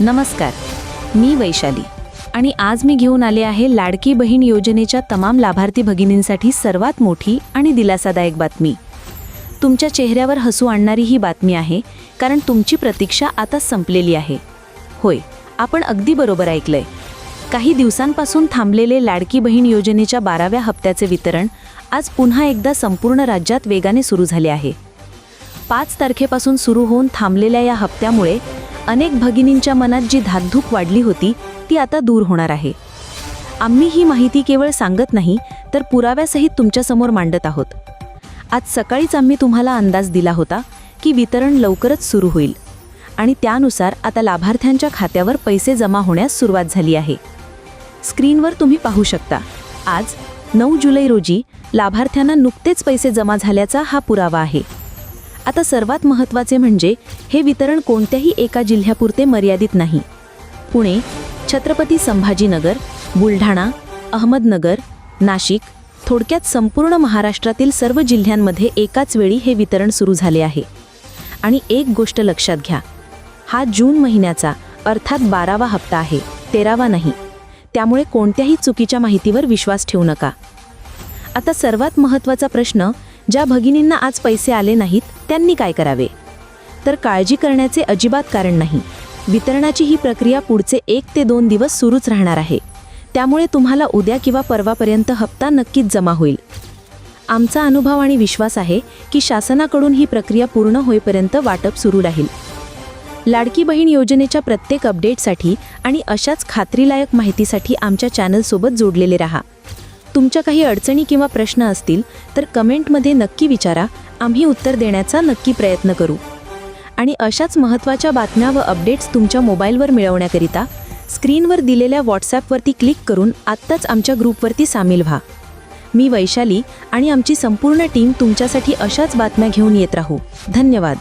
नमस्कार मी वैशाली आणि आज मी घेऊन आले आहे लाडकी बहीण योजनेच्या तमाम लाभार्थी भगिनींसाठी सर्वात मोठी आणि दिलासादायक बातमी. तुमच्या चेहऱ्यावर हसू आणणारी ही बातमी आहे कारण तुमची प्रतीक्षा आता संपलेली आहे. होय आपण अगदी बरोबर ऐकलंय. काही दिवसांपासून थांबलेले लाडकी बहीण योजनेच्या बाराव्या हप्त्याचे वितरण आज पुन्हा एकदा संपूर्ण राज्यात वेगाने सुरू झाले आहे. पाच तारखेपासून सुरू होऊन थांबलेल्या या हप्त्यामुळे अनेक भगिनींच्या मनात जी धाकधूक वाढली होती ती आता दूर होणार आहे. आम्ही ही माहिती केवळ सांगत नाही तर पुराव्यासहित तुमच्यासमोर मांडत आहोत. आज सकाळीच आम्ही तुम्हाला अंदाज दिला होता की वितरण लवकरच सुरू होईल. आणि त्यानुसार आता लाभार्थ्यांच्या खात्यावर पैसे जमा होण्यास सुरुवात झाली आहे. स्क्रीनवर तुम्ही पाहू शकता. आज नऊ जुलै रोजी लाभार्थ्यांना नुकतेच पैसे जमा झाल्याचा हा पुरावा आहे. आता सर्वात महत्त्वाचे म्हणजे हे वितरण कोणत्याही एका जिल्ह्यापुरते मर्यादित नाही. पुणे छत्रपती संभाजीनगर बुलढाणा अहमदनगर नाशिक थोडक्यात संपूर्ण महाराष्ट्रातील सर्व जिल्ह्यांमध्ये एकाच वेळी हे वितरण सुरू झाले आहे. आणि एक गोष्ट लक्षात घ्या हा जून महिन्याचा अर्थात बारावा हप्ता आहे तेरावा नाही. त्यामुळे कोणत्याही चुकीच्या माहितीवर विश्वास ठेवू नका. आता सर्वात महत्त्वाचा प्रश्न ज्या भगिनींना आज पैसे आले नाहीत त्यांनी काय करावे? तर काळजी करण्याचे अजिबात कारण नाही. वितरणाची ही प्रक्रिया पुढचे एक ते दोन दिवस सुरूच राहणार आहे. त्यामुळे तुम्हाला उद्या किंवा परवापर्यंत हप्ता नक्कीच जमा होईल. आमचा अनुभव आणि विश्वास आहे की शासनाकडून ही प्रक्रिया पूर्ण होईपर्यंत वाटप सुरू राहील. लाडकी बहीण योजनेच्या प्रत्येक अपडेटसाठी आणि अशाच खात्रीलायक माहितीसाठी आमच्या चॅनलसोबत जोडलेले रहा. तुमच्या काही अडचणी किंवा प्रश्न असतील तर कमेंटमध्ये नक्की विचारा. आम्ही उत्तर देण्याचा नक्की प्रयत्न करू. आणि अशाच महत्त्वाच्या बातम्या व अपडेट्स तुमच्या मोबाईलवर मिळवण्याकरिता स्क्रीनवर दिलेल्या व्हॉट्सॲपवरती क्लिक करून आत्ताच आमच्या ग्रुपवरती सामील व्हा. मी वैशाली आणि आमची संपूर्ण टीम तुमच्यासाठी अशाच बातम्या घेऊन येत राहू. धन्यवाद.